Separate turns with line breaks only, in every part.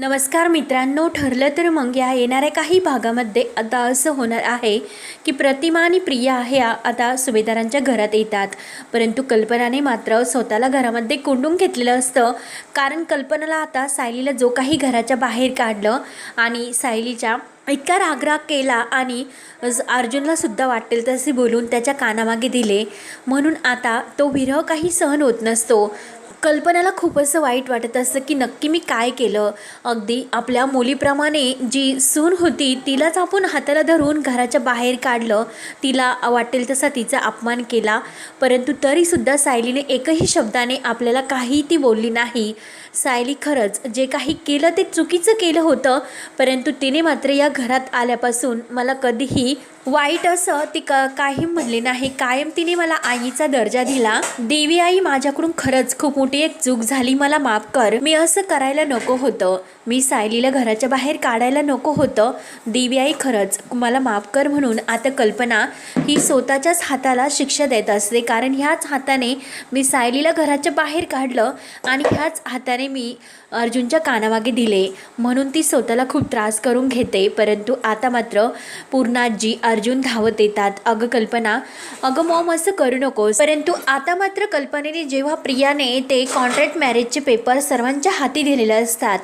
नमस्कार मित्रांनो ठरलं तर मग या येणाऱ्या काही भागामध्ये आता असं होणार आहे की प्रतिमा आणि प्रिया ह्या आता सुभेदारांच्या घरात येतात. परंतु कल्पनाने मात्र स्वतःला घरामध्ये कोंडून घेतलेलं असतं. कारण कल्पनाला आता सायलीला जो काही घराच्या बाहेर काढलं आणि सायलीच्या इतका रागराग केला आणि अर्जुनलासुद्धा अर्जुनला सुद्धा वाटेल तसे बोलून त्याच्या कानामागे दिले. म्हणून आता तो विरह काही सहन होत नसतो. कल्पनाला खूप असं वाईट वाटत असतं की नक्की मी काय केलं? अगदी आपल्या मुलीप्रमाणे जी सून होती तिलाच आपण हाताला धरून घराच्या बाहेर काढलं. तिला वाटेल तसा तिचा अपमान केला. परंतु तरीसुद्धा सायलीने एकही शब्दाने आपल्याला काही ती बोलली नाही. सायली खरंच जे काही केलं ते चुकीचं केलं होतं. परंतु तिने मात्र या घरात आल्यापासून मला कधीही वाईट असं ती क काही म्हणले नाही. कायम तिने मला आईचा दर्जा दिला. देवी आई माझ्याकडून खरंच खूप मोठी एक चूक झाली. मला माफ कर. मी असं करायला नको होतं. मी सायलीला घराच्या बाहेर काढायला नको होतं. देवी आई खरंच मला माफ कर म्हणून आता कल्पना ही स्वतःच्याच हाताला शिक्षा देत असते. कारण ह्याच हाताने मी सायलीला घराच्या बाहेर काढलं आणि ह्याच हाताने मी अर्जुनच्या कानामागे दिले. म्हणून ती स्वतःला खूप त्रास करून घेते. परंतु आता मात्र पूर्णाजी अर्जुन धावत येतात. अगं कल्पना अगं मॉम असं करू नकोस. परंतु आता मात्र कल्पनेने जेव्हा प्रियाने ते कॉन्ट्रॅक्ट मॅरेजचे पेपर सर्वांच्या हाती दिलेले असतात.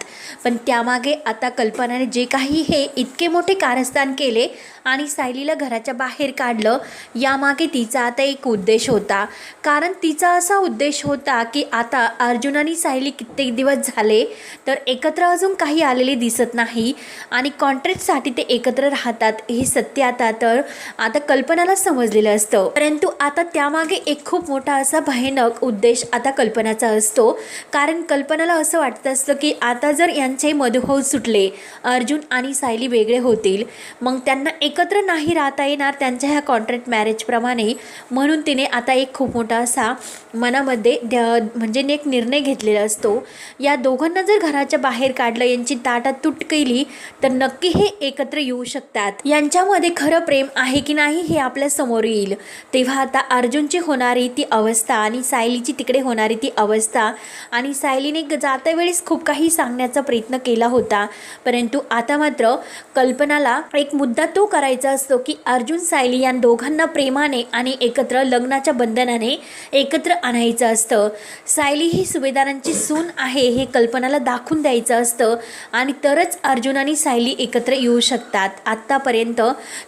पण त्यामागे आता कल्पनाने जे काही हे इतके मोठे कारस्थान केले आणि सायलीला घराच्या बाहेर काढलं यामागे तिचा आता एक उद्देश होता. कारण तिचा असा उद्देश होता की आता अर्जुन आणि सायली कित्येक दिवस झाले तर एकत्र अजून काही आलेले दिसत नाही आणि कॉन्ट्रॅक्टसाठी ते एकत्र राहतात. हे सत्य आता तर आता कल्पनाला समजलेलं असतं. परंतु आता त्यामागे एक खूप मोठा असा भयानक उद्देश आता कल्पनाचा असतो. कारण कल्पनाला असं वाटत असतं की आता जर यांचे मधुभाव सुटले अर्जुन आणि सायली वेगळे होतील मग त्यांना एकत्र नाही राहता येणार त्यांच्या ह्या कॉन्ट्रॅक्ट मॅरेजप्रमाणे म्हणून तिने आता एक खूप मोठा असा मनामध्ये म्हणजे एक निर्णय घेतलेला असतो. या दोघांना जर घराच्या बाहेर काढलं यांची ताटात तुट केली तर नक्की हे एकत्र येऊ शकतात. यांच्यामध्ये खरं प्रेम आहे की नाही हे आपल्यासमोर येईल. तेव्हा आता अर्जुनची होणारी ती अवस्था आणि सायलीची तिकडे होणारी ती अवस्था आणि सायलीने ग- जाता वेळेस खूप काही सांगण्याचा प्रयत्न केला होता. परंतु आता मात्र कल्पनाला एक मुद्दा तो करायचा असतो की अर्जुन सायली या दोघांना प्रेमाने आणि एकत्र लग्नाच्या बंधनाने एकत्र आणायचं असतं. सायली ही सुभेदारांची सून आहे हे कल्पनाला दाखवून द्यायचं असतं आणि तरच अर्जुन आणि सायली एकत्र येऊ शकतात. आत्तापर्यंत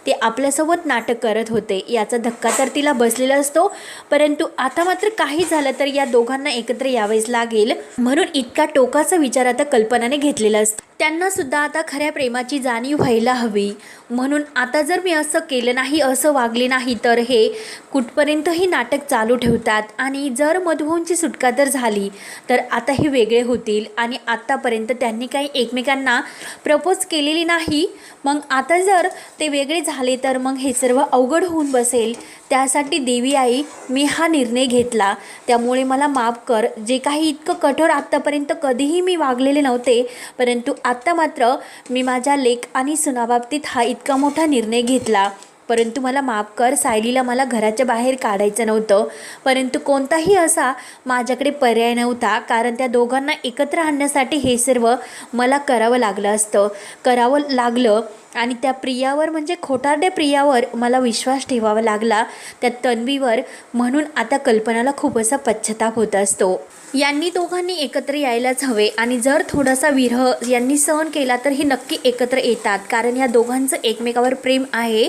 ते आपल्यासोबत नाटक करत होते. याचा धक्का तर तिला बसलेला असतो परंतु आता मात्र काही झालं तर या दोघांना एकत्र यावेच लागेल. म्हणून इतका टोकाचा विचार आता कल्पनाने घेतलेला असतो. त्यांना सुद्धा आता खऱ्या प्रेमाची जाणीव व्हायला हवी. म्हणून आता जर मी असं केलं नाही असं वागले नाही तर हे कुठपर्यंतही नाटक चालू ठेवतात. आणि जर मधुभाऊंची सुटका तर झाली तर आता हे वेगळे होतील. आणि आत्तापर्यंत त्यांनी काही एकमेकांना प्रपोज केलेली नाही. मग आता जर ते वेगळे झाले तर मग हे सर्व अवघड होऊन बसेल. त्यासाठी देवी आई मी हा निर्णय घेतला. त्यामुळे मला माफ कर. जे काही इतकं कठोर आत्तापर्यंत कधीही मी वागलेले नव्हते परंतु आत्ता मात्र मी माझ्या लेख आणि सुनाबाबतीत हा इतका मोठा निर्णय घेतला. परंतु मला माफ कर सायलीला मला घराच्या बाहेर काढायचं नव्हतं. परंतु कोणताही असा माझ्याकडे पर्याय नव्हता कारण त्या दोघांना एकत्र आणण्यासाठी हे सर्व मला करावं लागलं असतं. करावं लागलं आणि त्या प्रियावर म्हणजे खोटारड्या प्रियावर मला विश्वास ठेवावा लागला. त्या तन्वीवर म्हणून आता कल्पनाला खूप असा पश्चाताप होत असतो. यांनी दोघांनी एकत्र यायलाच हवे आणि जर थोडासा विरह यांनी सहन केला तर हे नक्की एकत्र येतात. कारण या दोघांचं एकमेकावर प्रेम आहे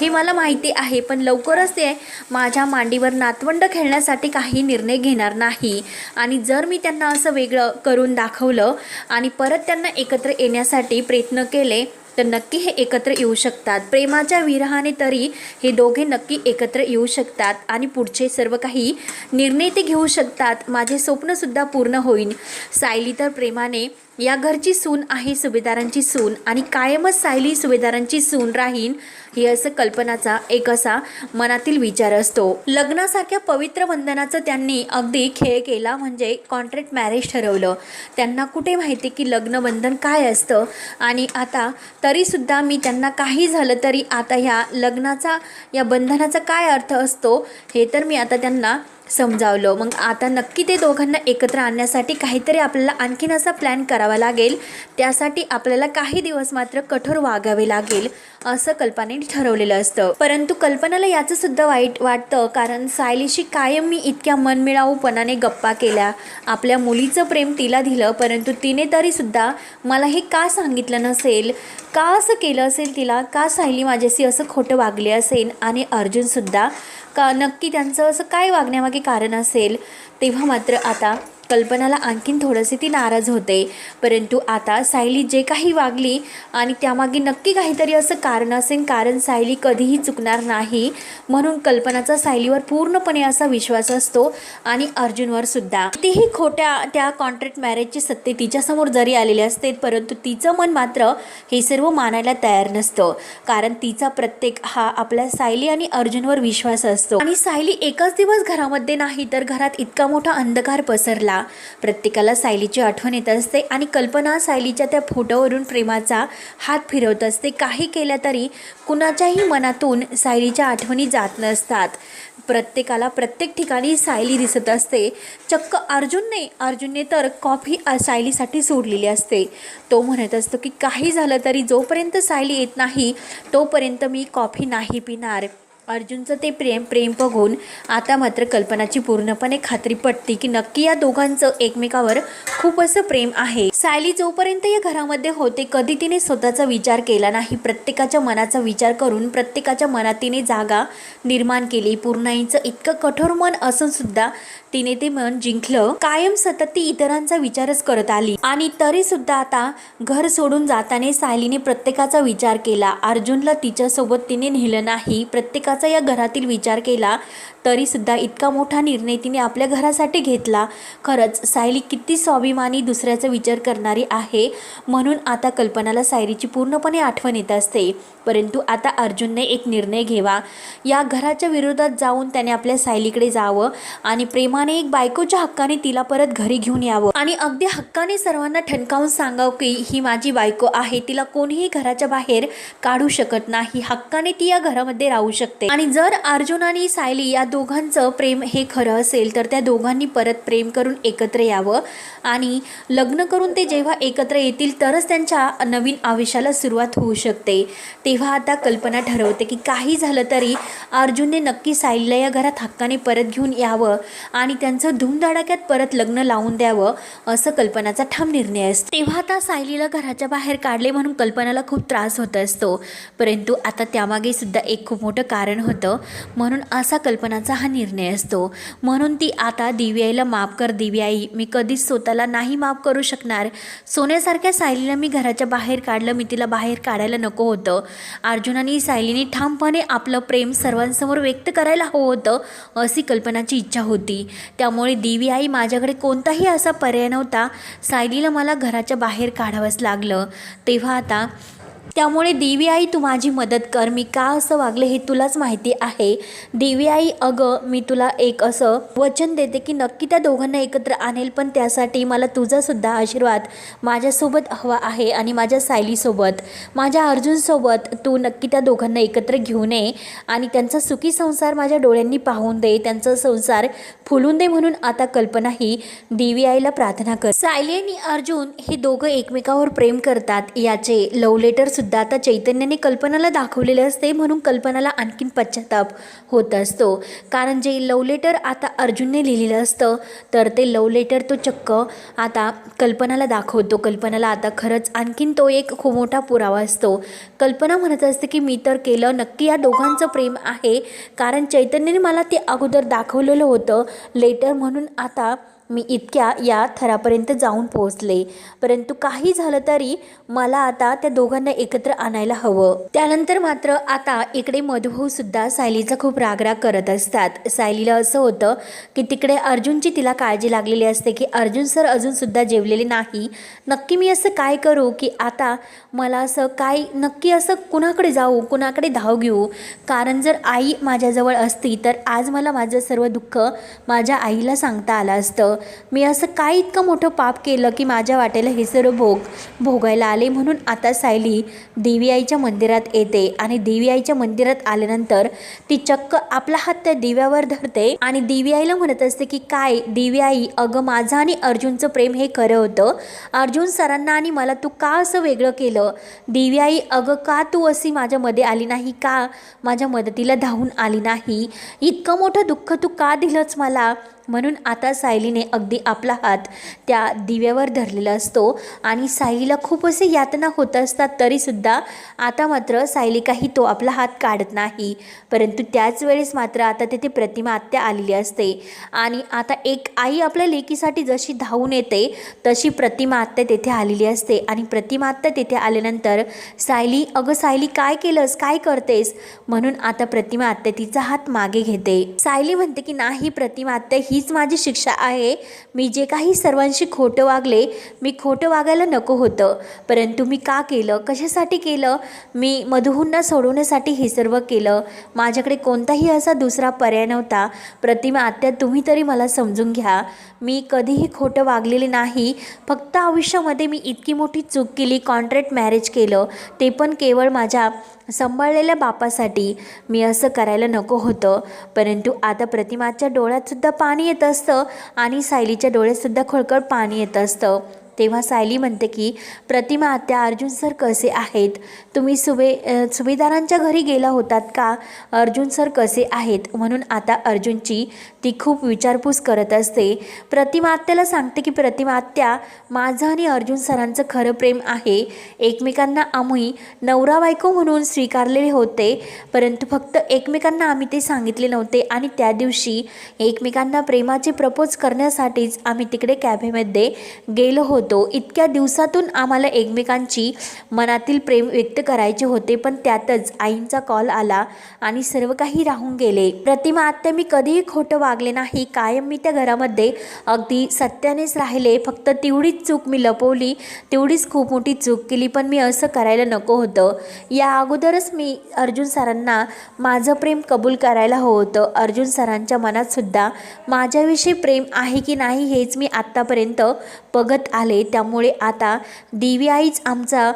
हे मला माहिती आहे पण लवकरच ते माझ्या मांडीवर नातवंड खेळण्यासाठी काही निर्णय घेणार नाही. आणि जर मी त्यांना असं वेगळं करून दाखवलं आणि परत त्यांना एकत्र येण्यासाठी प्रयत्न केले तर नक्की हे एकत्र येऊ शकतात. प्रेमाच्या विरहाने तरी हे दोघे नक्की एकत्र येऊ शकतात आणि पुढचे सर्व काही निर्णय ते घेऊ शकतात. माझे स्वप्नसुद्धा पूर्ण होईल सायली तर प्रेमाने या घरची सून आहे सुभेदारांची सून आणि कायमच सायली सुभेदारांची सून राहीन हे असं कल्पनाचा एक असा मनातील विचार असतो. लग्नासारख्या पवित्र बंधनाचं त्यांनी अगदी खेळ केला म्हणजे कॉन्ट्रॅक्ट मॅरेज ठरवलं. त्यांना कुठे माहिती की लग्नबंधन काय असतं? आणि आता तरीसुद्धा मी त्यांना काही झालं तरी आता ह्या लग्नाचा या बंधनाचा काय अर्थ असतो? हे तर मी आता त्यांना समजावलं. मग आता नक्की ते दोघांना एकत्र आणण्यासाठी काहीतरी आपल्याला आणखीन असा प्लॅन करावा लागेल. त्यासाठी आपल्याला काही दिवस मात्र कठोर वागावे लागेल असं कल्पनेने ठरवलेलं असतं. परंतु कल्पनाला याचं सुद्धा वाईट वाटतं कारण सायलीशी कायम मी इतक्या मनमिळाऊपणाने गप्पा केल्या. आपल्या मुलीचं प्रेम तिला दिलं परंतु तिने तरीसुद्धा मला हे का सांगितलं नसेल? का असं केलं असेल तिला? का सायली माझ्याशी असं खोटं वागले असेल? आणि अर्जुनसुद्धा का? नक्की त्यांचं असं काय वागण्यामागे कारण असेल? तेव्हा मात्र आता कल्पनाला आणखीन थोडंसे ती नाराज होते. परंतु आता सायली जे काही वागली आणि त्यामागे नक्की काहीतरी असं कारण असेल कारण सायली कधीही चुकणार नाही म्हणून कल्पनाचा सायलीवर पूर्णपणे असा विश्वास असतो आणि अर्जुनवर सुद्धा. कितीही खोट्या त्या कॉन्ट्रॅक्ट मॅरेजची सत्य तिच्यासमोर जरी आलेले असते परंतु तिचं मन मात्र हे सर्व मानायला तयार नसतं. कारण तिचा प्रत्येक हा आपल्या सायली आणि अर्जुनवर विश्वास असतो. आणि सायली एकच दिवस घरामध्ये नाही तर घरात इतका मोठा अंधकार पसरला. प्रत्येकाला सायलीची आठवण येत असते आणि कल्पना सायलीच्या त्या फोटोवरून प्रेमाचा हात फिरवत असते. काही केल्या तरी कुणाच्याही मनातून सायलीच्या आठवणी जात नसतात. प्रत्येकाला प्रत्येक ठिकाणी सायली दिसत असते. चक्क अर्जुनने अर्जुनने तर कॉफी सायलीसाठी सोडलेली असते. तो म्हणत असतो की काही झालं तरी जोपर्यंत सायली येत नाही तोपर्यंत मी कॉफी नाही पिणार. अर्जुनचं ते प्रेम प्रेम बघून आता मात्र कल्पनाची पूर्णपणे खात्री पटते की नक्की या दोघांचं एकमेकावर खूप असं प्रेम आहे. सायली जोपर्यंत या घरामध्ये होते कधी तिने स्वतःचा विचार केला नाही. प्रत्येकाच्या मनाचा विचार करून प्रत्येकाच्या मनात तिने जागा निर्माण केली. पूर्णाईचं इतकं कठोर मन असून सुद्धा तिने ते मन जिंकलं. कायम सतत ती इतरांचा विचारच करत आली. आणि तरी सुद्धा आता घर सोडून जाताना सायलीने प्रत्येकाचा विचार केला. अर्जुनला तिच्यासोबत तिने नेलं नाही. प्रत्येका प्रत्येकाचा या घरातील विचार केला तरीसुद्धा इतका मोठा निर्णय तिने आपल्या घरासाठी घेतला. खरंच सायली किती स्वाभिमानी दुसऱ्याचा विचार करणारी आहे म्हणून आता कल्पनाला सायलीची पूर्णपणे आठवण येत असते. परंतु आता अर्जुनने एक निर्णय घ्यावा या घराच्या विरोधात जाऊन त्याने आपल्या सायलीकडे जावं आणि प्रेमाने एक बायकोच्या हक्काने तिला परत घरी घेऊन यावं. आणि अगदी हक्काने सर्वांना ठणकावून सांगावं की ही माझी बायको आहे तिला कोणीही घराच्या बाहेर काढू शकत नाही. हक्काने ती या घरामध्ये राहू शकते. आणि जर अर्जुन आणि सायली या दोघांचं प्रेम हे खरं असेल तर त्या दोघांनी परत प्रेम करून एकत्र यावं. आणि लग्न करून ते जेव्हा एकत्र येतील तरच त्यांच्या नवीन आयुष्याला सुरुवात होऊ शकते. तेव्हा आता कल्पना ठरवते की काही झालं तरी अर्जुनने नक्की सायलीला या घरात हक्काने परत घेऊन यावं आणि त्यांचं धूमधडाक्यात परत लग्न लावून द्यावं असं कल्पनाचा ठाम निर्णय असतो. तेव्हा आता सायलीला घराच्या बाहेर काढले म्हणून कल्पनाला खूप त्रास होत असतो. परंतु आता त्यामागे सुद्धा एक खूप मोठं कारण होतं. म्हणून असा कल्पनाचा हा निर्णय असतो. म्हणून ती आता दिव्याईला माफ कर दिव्याई मी कधीच स्वतःला नाही माफ करू शकणार. सोन्यासारख्या सायलीला मी घराच्या बाहेर काढलं मी तिला बाहेर काढायला नको होतं. अर्जुन आणि सायलीने ठामपणे आपलं प्रेम सर्वांसमोर व्यक्त करायला हवं होतं अशी कल्पनाची इच्छा होती. त्यामुळे दिवी आई माझ्याकडे कोणताही असा पर्याय नव्हता. सायलीला मला घराच्या बाहेर काढावंच लागलं. तेव्हा आता त्यामुळे देवी आई तू माझी मदत कर. मी का असं वागले हे तुलाच माहिती आहे. देवी आई अगं मी तुला एक असं वचन देते की नक्की त्या दोघांना एकत्र आणेल पण त्यासाठी मला तुझासुद्धा आशीर्वाद माझ्यासोबत हवा आहे आणि माझ्या सायलीसोबत. माझ्या अर्जुनसोबत तू नक्की त्या दोघांना एकत्र घेऊन ये आणि त्यांचा सुखी संसार माझ्या डोळ्यांनी पाहून दे. त्यांचा संसार फुलून दे म्हणून आता कल्पना ही देवी आईला प्रार्थना कर. सायली आणि अर्जुन हे दोघं एकमेकावर प्रेम करतात. याचे लव्ह लेटर सुद्धा आता चैतन्याने कल्पनाला दाखवलेले असते म्हणून कल्पनाला आणखीन पश्चाताप होत असतो. कारण जे लव लेटर आता अर्जुनने लिहिलेलं असतं तर ते लव लेटर तो चक्क आता कल्पनाला दाखवतो. कल्पनाला आता खरंच आणखीन तो एक खूप मोठा पुरावा असतो. कल्पना म्हणत असते की मी तर केलं नक्की या दोघांचं प्रेम आहे. कारण चैतन्याने मला ते अगोदर दाखवलेलं होतं लेटर म्हणून आता मी इतक्या या थरापर्यंत जाऊन पोहोचले. परंतु काही झालं तरी मला आता त्या दोघांना एकत्र आणायला हवं. त्यानंतर मात्र आता इकडे मधुभाऊ सुद्धा सायलीचा खूप रागराग करत असतात. सायलीला असं होतं की तिकडे अर्जुनची तिला काळजी लागलेली असते की अर्जुन सर अजूनसुद्धा जेवलेले नाही. नक्की मी असं काय करू की आता मला असं काय नक्की असं कुणाकडे जाऊ कुणाकडे धाव घेऊ? कारण जर आई माझ्याजवळ असती तर आज मला माझं सर्व दुःख माझ्या आईला सांगता आलं असतं. मी असं काय इतकं मोठं पाप केलं की माझ्या वाटेला हे सर्व भोग भोगायला आले म्हणून आता सायली देवी आईच्या मंदिरात येते आणि देवी आईच्या मंदिरात आल्यानंतर ती चक्क आपला हात त्या दिव्यावर धरते आणि देवी आईला म्हणत असते की काय देवी आई अगं माझं आणि अर्जुनचं प्रेम हे खरं होतं. अर्जुन सरांना आणि मला तू का असं वेगळं केलं? देवी आई अगं का तू अशी माझ्यामध्ये आली नाही? का माझ्या मदतीला धावून आली नाही? इतकं मोठं दुःख तू का दिलंच मला? म्हणून आता सायलीने अगदी आपला हात त्या दिव्यावर धरलेला असतो आणि सायलीला खूप असे यातना होत असतात तरीसुद्धा आता मात्र सायली काही तो आपला हात काढत नाही. परंतु त्याच वेळेस मात्र आता तेथे प्रतिमा आत्या आलेली असते. आणि आता एक आई आपल्या लेकीसाठी जशी धावून येते तशी प्रतिमा आत्या तेथे आलेली असते. आणि प्रतिमा आत्या तेथे आल्यानंतर सायली अगं सायली काय केलंस? काय करतेस? म्हणून आता प्रतिमा आत्या तिचा हात मागे घेते. सायली म्हणते की नाही प्रतिमा आत्या ही हीच माझी शिक्षा आहे. मी जे काही सर्वांशी खोटं वागले मी खोटं वागायला नको होतं. परंतु मी का केलं? कशासाठी केलं? मी मधुहूंना सोडवण्यासाठी हे सर्व केलं. माझ्याकडे कोणताही असा दुसरा पर्याय नव्हता. प्रतिमा आत्या तुम्ही तरी मला समजून घ्या. मी कधीही खोटं वागलेले नाही. फक्त आयुष्यामध्ये मी इतकी मोठी चूक केली कॉन्ट्रॅक्ट मॅरेज केलं. ते पण केवळ माझ्या सांभाळलेल्या बापासाठी मी असं करायला नको होतं. परंतु आता प्रतिमाच्या डोळ्यातसुद्धा पाणी येत असतं आणि सायलीच्या डोळ्यातसुद्धा खळखळ पाणी येत असतं. तेव्हा सायली म्हणते की प्रतिमा आत्या अर्जुन सर कसे आहेत? तुम्ही सुबे सुभेदारांच्या घरी गेला होतात का? अर्जुन सर कसे आहेत? म्हणून आता अर्जुनची ती खूप विचारपूस करत असते. प्रतिमा आत्याला सांगते की प्रतिमा आत्या माझं आणि अर्जुन सरांचं खरं प्रेम आहे. एकमेकांना आम्ही नवरा बायको म्हणून स्वीकारलेले होते परंतु फक्त एकमेकांना आम्ही ते सांगितले नव्हते आणि त्या दिवशी एकमेकांना प्रेमाचे प्रपोज करण्यासाठीच आम्ही तिकडे कॅफेमध्ये गेलो होतो. होतो. इतक्या दिवसातून आम्हाला एकमेकांची मनातील प्रेम व्यक्त करायचे होते पण त्यातच आईंचा कॉल आला आणि सर्व काही राहून गेले. प्रतिमा आत्या मी कधीही खोटं वागले नाही. कायम मी त्या घरामध्ये अगदी सत्यानेच राहिले. फक्त तेवढीच चूक मी लपवली तेवढीच खूप मोठी चूक केली पण मी असं करायला नको होतं. या अगोदरच मी अर्जुन सरांना माझं प्रेम कबूल करायला हवं होतं. अर्जुन सरांच्या मनातसुद्धा माझ्याविषयी प्रेम आहे की नाही हेच मी आत्तापर्यंत बघत आले त्यामुळे आता देवी आईच आमचा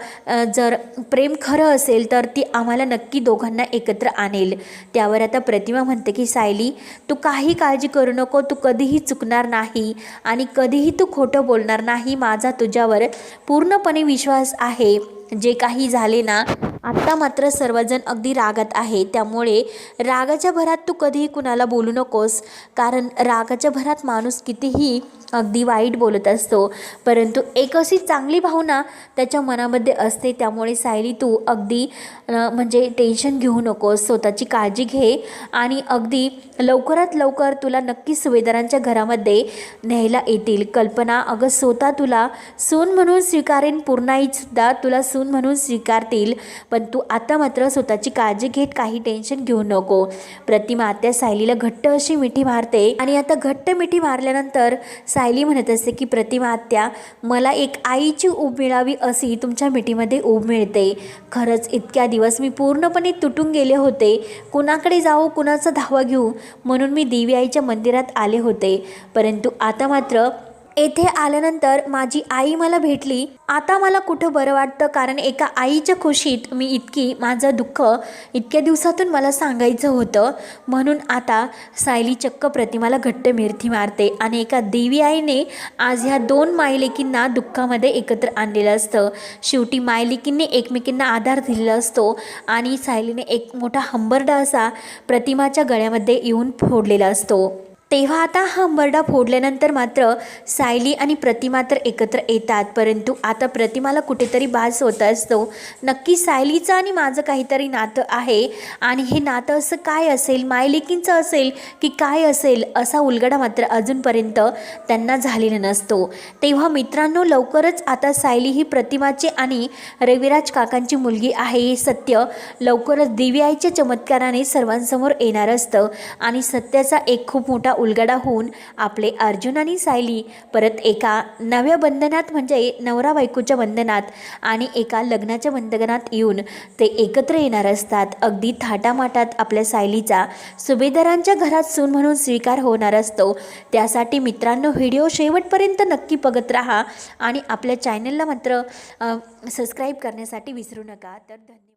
जर प्रेम खरं असेल तर ती आम्हाला नक्की दोघांना एकत्र आणेल. त्यावर आता प्रतिमा म्हणते की सायली तू काही काळजी करू नको. तू कधीही चुकणार नाही आणि कधीही तू खोटं बोलणार नाही. माझा तुझ्यावर पूर्णपणे विश्वास आहे. जे काही झाले ना आत्ता मात्र सर्वजण अगदी रागात आहे. त्यामुळे रागाच्या भरात तू कधीही कुणाला बोलू नकोस. कारण रागाच्या भरात माणूस कितीही अगदी वाईट बोलत असतो. परंतु एक अशी चांगली भावना त्याच्या मनामध्ये असते. त्यामुळे सायली तू अगदी म्हणजे टेन्शन घेऊ नकोस स्वतःची काळजी घे आणि अगदी लवकरात लवकर तुला नक्की सुवेदारांच्या घरामध्ये न्यायला येतील. कल्पना अगं स्वतः तुला सून म्हणून स्वीकारेन पूर्णाईसुद्धा तुला सून म्हणून स्वीकारतील. पण तू आता मात्र स्वतःची काळजी घेत काही टेन्शन घेऊ नको. प्रतिमा आत्या सायलीला घट्ट अशी मिठी मारते आणि आता घट्ट मिठी मारल्यानंतर सायली म्हणत असते की प्रतिमा आत्या मला एक आईची ऊब मिळावी अशी तुमच्या मिठीमध्ये ऊब मिळते. खरंच इतक्या दिवस मी पूर्णपणे तुटून गेले होते. कुणाकडे जाऊ कुणाचा धावा घेऊ म्हणून मी देवी आईच्या मंदिरात आले होते. परंतु आता मात्र येथे आल्यानंतर माझी आई मला भेटली. आता मला कुठं बरं वाटतं? कारण एका आईच्या खुशीत मी इतकी माझं दुःख इतक्या दिवसातून मला सांगायचं होतं. म्हणून आता सायली चक्क प्रतिमाला घट्ट मिरथी मारते आणि एका देवी आईने आज ह्या दोन मायलेकींना दुःखामध्ये एकत्र आणलेलं असतं. शेवटी मायलेकींनी एकमेकींना आधार दिलेला असतो आणि सायलीने एक मोठा हंबरडा असा प्रतिमाच्या गळ्यामध्ये येऊन फोडलेला असतो. तेव्हा आता हा अंबरडा फोडल्यानंतर मात्र सायली आणि प्रतिमा तर एकत्र येतात परंतु आता प्रतिमाला कुठेतरी बाज होत असतो. नक्की सायलीचं आणि माझं काहीतरी नातं आहे आणि हे नातं असं काय असेल मायलेकींचं असेल की काय असेल असा उलगडा मात्र अजूनपर्यंत त्यांना झालेला नसतो. तेव्हा मित्रांनो लवकरच आता सायली ही प्रतिमाची आणि रविराज काकांची मुलगी आहे हे सत्य लवकरच दिव्याईच्या चमत्काराने सर्वांसमोर येणार असतं आणि सत्याचा एक खूप मोठा उलगडा होऊन आपले अर्जुन आणि सायली परत एका नव्या बंधनात म्हणजे नवरा बायकोच्या बंधनात आणि एका लग्नाच्या बंधनात येऊन ते एकत्र येणार असतात. अगदी थाटामाटात आपल्या सायलीचा सुभेदारांच्या घरात सून म्हणून स्वीकार होणार असतो. त्यासाठी मित्रांनो व्हिडिओ शेवटपर्यंत नक्की बघत राहा आणि आपल्या चॅनलला मात्र सबस्क्राईब करण्यासाठी विसरू नका. तर धन्यवाद.